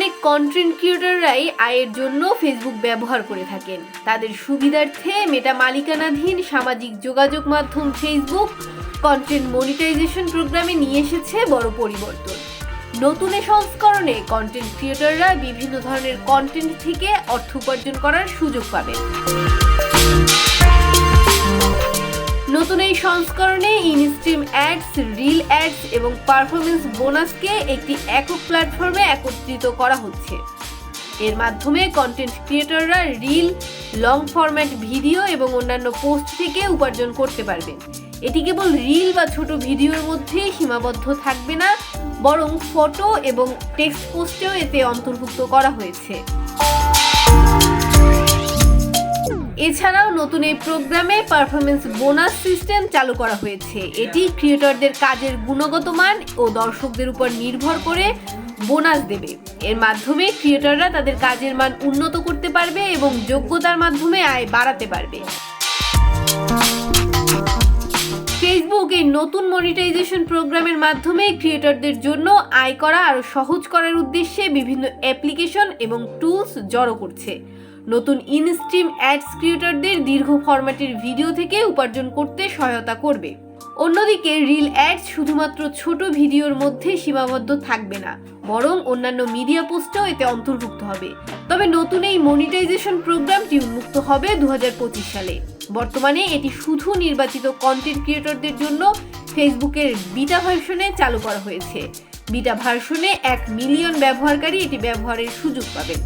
অনেক কন্টেন্ট ক্রিয়েটররাই আয়ের জন্য ফেসবুক ব্যবহার করে থাকেন। তাদের সুবিধার্থে মেটা মালিকানাধীন সামাজিক যোগাযোগ মাধ্যম ফেসবুক কন্টেন্ট মনিটাইজেশন প্রোগ্রামে নিয়ে এসেছে বড় পরিবর্তন। নতুন এ সংস্করণে কন্টেন্ট ক্রিয়েটররা বিভিন্ন ধরনের কন্টেন্ট থেকে অর্থ উপার্জন করার সুযোগ পাবেন। নতুন এই সংস্করণে ইনস্ট্রিম অ্যাডস, রিল অ্যাডস এবং পারফরমেন্স বোনাসকে একটি একক প্ল্যাটফর্মে একত্রিত করা হচ্ছে। এর মাধ্যমে কন্টেন্ট ক্রিয়েটররা রিল লং ফরম্যাট ভিডিও এবং অন্যান্য পোস্ট থেকে উপার্জন করতে পারবেন এটি কেবল রিল বা ছোট ভিডিওর মধ্যেই সীমাবদ্ধ থাকবে না, বরং ফটো এবং টেক্সট পোস্টেও এতে অন্তর্ভুক্ত করা হয়েছে। এছাড়াও নতুন এই প্রোগ্রামে পারফরমেন্স বোনাস সিস্টেম চালু করা হয়েছে। এটি ক্রিয়েটরদের কাজের গুণগত মান ও দর্শকদের উপর নির্ভর করে বোনাস দেবে। এর মাধ্যমে ক্রিয়েটররা তাদের কাজের মান উন্নত করতে পারবে এবং যোগ্যতার মাধ্যমে আয় বাড়াতে পারবে। এই নতুন মনিটাইজেশন প্রোগ্রামের মাধ্যমে ক্রিয়েটরদের জন্য আয় করা আরও সহজ করার উদ্দেশ্যে বিভিন্ন অ্যাপ্লিকেশন এবং টুলস জড়ো করছে। নতুন ইনস্ট্রিম অ্যাডস ক্রিয়েটরদের দীর্ঘ ফরম্যাটের ভিডিও থেকে উপার্জন করতে সহায়তা করবে। অন্যদিকে রিল অ্যাডস শুধুমাত্র ছোট ভিডিওর মধ্যে সীমাবদ্ধ থাকবে না, বরং অন্যান্য মিডিয়া পোস্টেও এতে অন্তর্ভুক্ত হবে। তবে নতুন এই মনিটাইজেশন প্রোগ্রামটি উন্মুক্ত হবে দু হাজার পঁচিশ সালে। বর্তমানে এটি শুধু নির্বাচিত কন্টেন্ট ক্রিয়েটরদের জন্য ফেসবুকের বিটা ভার্সনে চালু করা হয়েছে। বিটা ভার্সনে এক মিলিয়ন ব্যবহারকারী এটি ব্যবহারের সুযোগ পাবেন।